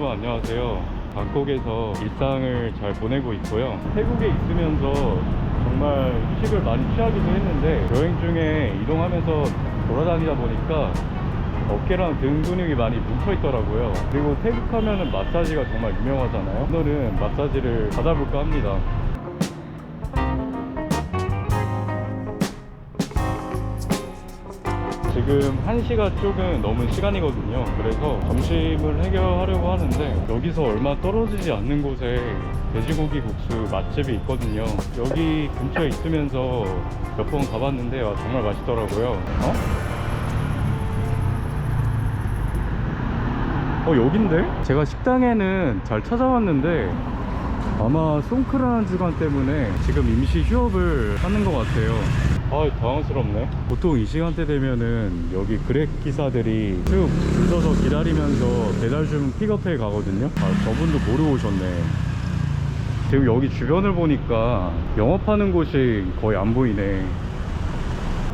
여러분 안녕하세요. 방콕에서 일상을 잘 보내고 있고요. 태국에 있으면서 정말 휴식을 많이 취하기도 했는데 여행 중에 이동하면서 돌아다니다 보니까 어깨랑 등 근육이 많이 뭉쳐 있더라고요. 그리고 태국 하면은 마사지가 정말 유명하잖아요. 오늘은 마사지를 받아볼까 합니다. 지금 1시가 조금 넘은 시간이거든요. 그래서 점심을 해결하려고 하는데 여기서 얼마 떨어지지 않는 곳에 돼지고기 국수 맛집이 있거든요. 여기 근처에 있으면서 몇 번 가봤는데 와, 정말 맛있더라고요. 어? 어 여긴데? 제가 식당에는 잘 찾아왔는데 아마 송크라는 주간 때문에 지금 임시 휴업을 하는 것 같아요 아 당황스럽네. 보통 이 시간대 되면은 여기 그랩 기사들이 쭉 줄 서서 기다리면서 배달 주문 픽업해 가거든요. 아 저분도 모르고 오셨네. 지금 여기 주변을 보니까 영업하는 곳이 거의 안 보이네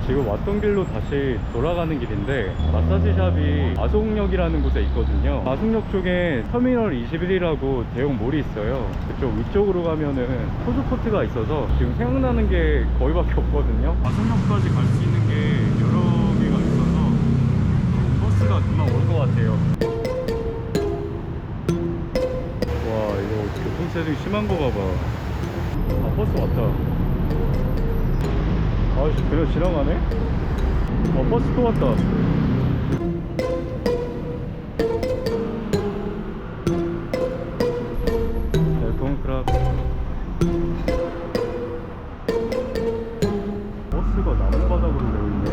지금 왔던 길로 다시 돌아가는 길인데 마사지 샵이 아송역이라는 곳에 있거든요. 아송역 쪽에 터미널 21이라고 대형 몰이 있어요. 그쪽 위쪽으로 가면은 푸드코트가 있어서 지금 생각나는 게 거의밖에 없거든요. 아송역까지 갈 수 있는 게 여러 개가 있어서 버스가 금방 올 것 같아요. 와 이거 교통체증 심한 거 봐봐. 아 버스 왔다 아씨 그냥 지나가네? 어 버스 또 왔다. 네, 크랍 버스가 나무 바닥으로 되어 있네.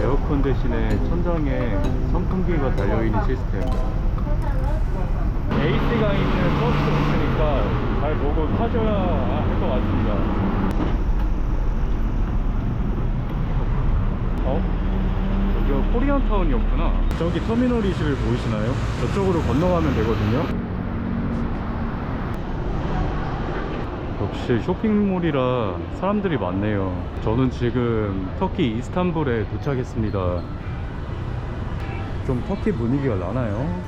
에어컨 대신에 천장에 선풍기가 달려있는 시스템 AC가 있는 버스 있으니까 잘 보고 타셔야 할 것 같습니다. 어? 여기가 코리안타운이었구나. 저기 터미널 21 보이시나요? 저쪽으로 건너가면 되거든요. 역시 쇼핑몰이라 사람들이 많네요. 저는 지금 터키 이스탄불에 도착했습니다. 좀 터키 분위기가 나나요?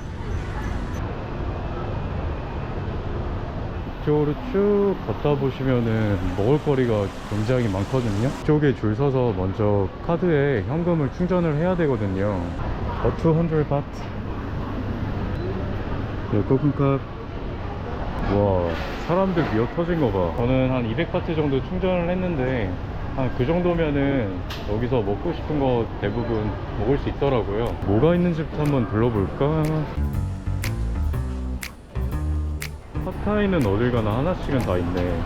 이쪽으로 쭉 걷다 보시면은 먹을거리가 굉장히 많거든요. 이쪽에 줄 서서 먼저 카드에 현금을 충전을 해야 되거든요. 어, 200 바트. 네, 코쿤캅. 와, 사람들 미어 터진 거 봐. 저는 한 200바트 정도 충전을 했는데, 한 그 정도면은 여기서 먹고 싶은 거 대부분 먹을 수 있더라고요. 뭐가 있는지부터 한번 둘러볼까? 팟타이는 어딜 가나 하나씩은 다 있네.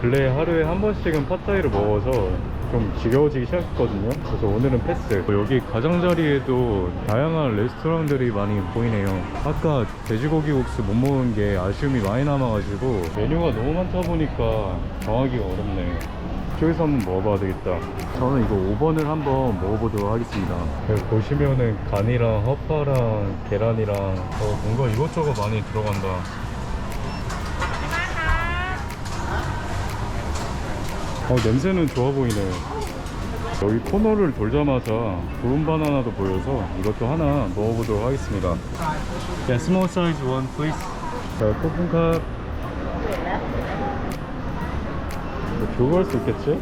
근래 하루에 한 번씩은 팟타이를 먹어서 좀 지겨워지기 시작했거든요. 그래서 오늘은 패스. 여기 가장자리에도 다양한 레스토랑들이 많이 보이네요. 아까 돼지고기 국수 못 먹은 게 아쉬움이 많이 남아가지고 메뉴가 너무 많다 보니까 정하기가 어렵네. 이쪽에서 한번 먹어봐야 되겠다. 저는 이거 5번을 한번 먹어보도록 하겠습니다. 여기 보시면은 간이랑 허파랑 계란이랑 어, 뭔가 이것저것 많이 들어간다. 어, 냄새는 좋아 보이네. 여기 코너를 돌자마자 구운 바나나도 보여서 이것도 하나 먹어보도록 하겠습니다. Yeah, small size one, please. 자, 코쿤캅. 뭐 교부할 수 있겠지?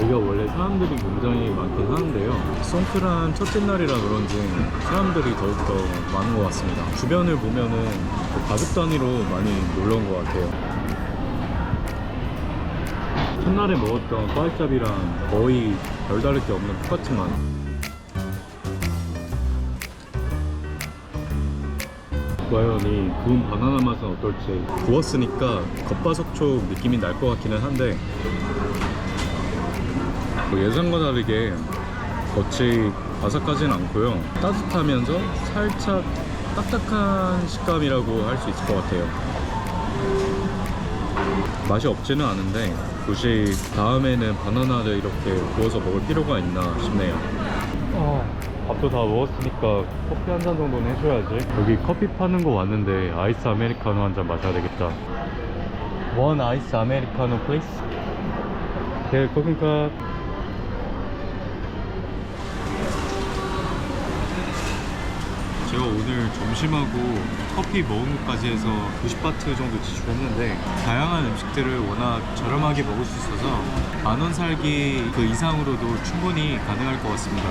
여기가 원래 사람들이 굉장히 많긴 하는데요. 송크란 첫째 날이라 그런지 사람들이 더욱더 많은 것 같습니다. 주변을 보면은 그 가족 단위로 많이 놀러 온 것 같아요. 첫날에 먹었던 빠이짭이랑 거의 별다를 게 없는 똑같지만. 과연 이 구운 바나나 맛은 어떨지. 구웠으니까 겉바속촉 느낌이 날 것 같기는 한데 뭐 예상과 다르게 겉이 바삭하진 않고요. 따뜻하면서 살짝 딱딱한 식감이라고 할 수 있을 것 같아요. 맛이 없지는 않은데 굳이 다음에는 바나나를 이렇게 구워서 먹을 필요가 있나 싶네요. 밥도 다 먹었으니까 커피 한 잔 정도는 해줘야지. 여기 커피 파는 거 왔는데 아이스 아메리카노 한 잔 마셔야 되겠다. 원 아이스 아메리카노 플레이스 네, 고금값. 오늘 점심하고 커피 먹은 것까지 해서 90바트 정도 지출했는데 다양한 음식들을 워낙 저렴하게 먹을 수 있어서 만 원 살기 그 이상으로도 충분히 가능할 것 같습니다.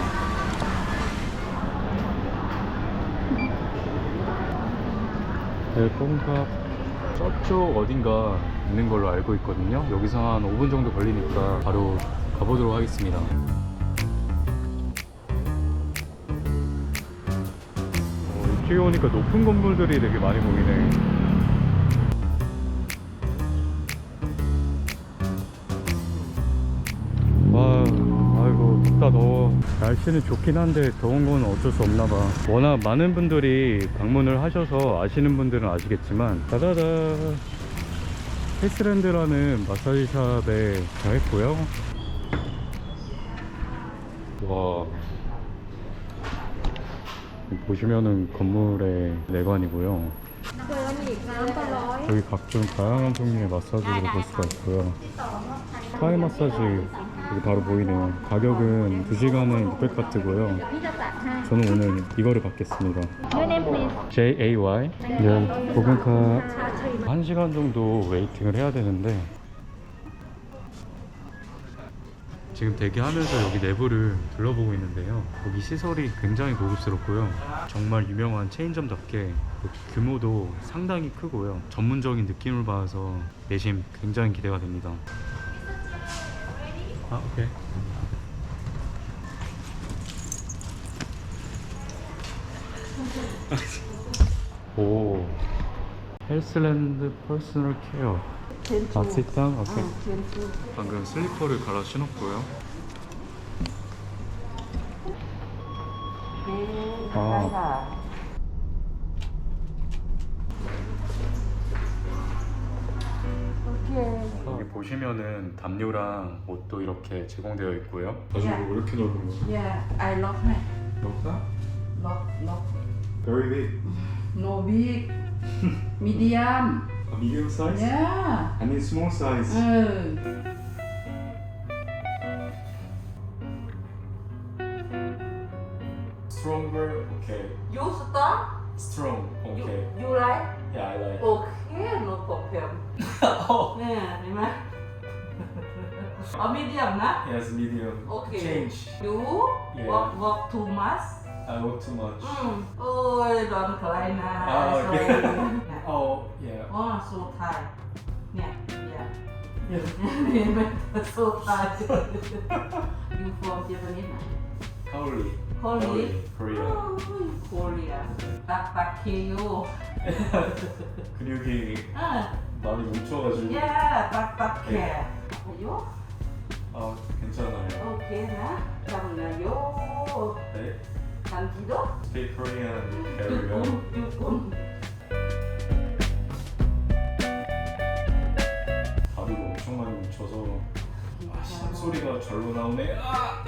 네, 뽕값 저쪽 어딘가 있는 걸로 알고 있거든요. 여기서 한 5분 정도 걸리니까 바로 가보도록 하겠습니다. 이쪽에 오니까 높은 건물들이 되게 많이 보이네. 와, 아이고 덥다 더워. 날씨는 좋긴 한데 더운 건 어쩔 수 없나 봐. 워낙 많은 분들이 방문을 하셔서 아시는 분들은 아시겠지만 다다다 헬스랜드라는 마사지 샵에 가했고요. 와. 보시면은 건물의 내관이고요. 여기 각종 다양한 종류의 마사지를 볼 수가 있고요. 스파이 마사지 여기 바로 보이네요. 가격은 2시간에 600바트고요. 저는 오늘 이거를 받겠습니다. JAY. 네, 고금카 1시간 정도 웨이팅을 해야 되는데 지금 대기하면서 여기 내부를 둘러보고 있는데요. 여기 시설이 굉장히 고급스럽고요. 정말 유명한 체인점답게 그 규모도 상당히 크고요. 전문적인 느낌을 봐서 내심 굉장히 기대가 됩니다. 아, 오케이. 오. 헬스랜드 퍼스널 케어. 아, sit-down? 오케이. 방금 슬리퍼를 갈아 신었고요. 아. 여기 보시면은 담요랑 옷도 이렇게 제공되어 있고요. 가지고 왜 이렇게 넓은 거야? Yeah, I lock này. 넓다? Lock. Very big. No big. medium. A medium size? Yeah. I mean small size. Uh. Stronger, okay. You strong. Strong, okay. You, you like? Yeah, I like. Okay, no problem. Oh. โอ้เนี่ยเห็นไหมเอา medium นะ Yes, medium. Okay. Change. You Yeah. walk walk too much I work too much. อืมโอ้ยโดนใครนะ Oh, ah, okay. yeah. Oh, so tight. Nè, yeah. Yeah. so tight. you from Japanese nào? Howley. Korea. Korea. 어. 빡빡해요. 근육이 아, 많이 뭉쳐가지고. 요? 아, 괜찮아요. 잠나요. 네. 감기도? Speak Korean very well. 육군, 육군. 다리가 소리가 절로 나오네. 아!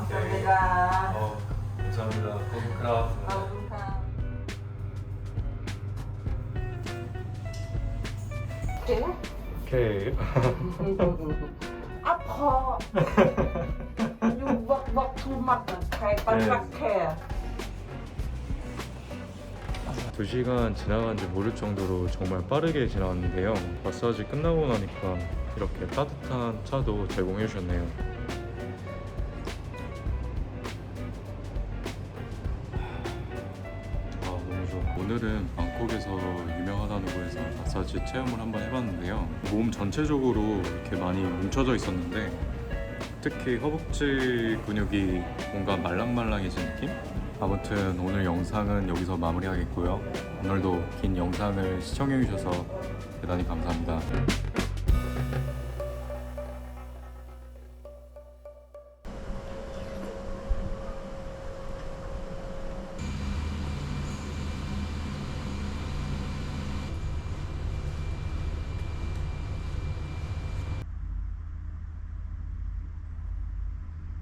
감사합니다. 어, 감사합니다. 감사합니다. 오케이? 오케이. 아파. you work work too much. 잘 빡빡해. 2시간 지나간지 모를 정도로 정말 빠르게 지나왔는데요. 마사지 끝나고 나니까 이렇게 따뜻한 차도 제공해 주셨네요. 오늘은 방콕에서 유명하다는 곳에서 마사지 체험을 한번 해봤는데요. 몸 전체적으로 이렇게 많이 뭉쳐져 있었는데 특히 허벅지 근육이 뭔가 말랑말랑해진 느낌? 아무튼 오늘 영상은 여기서 마무리하겠고요. 오늘도 긴 영상을 시청해주셔서 대단히 감사합니다.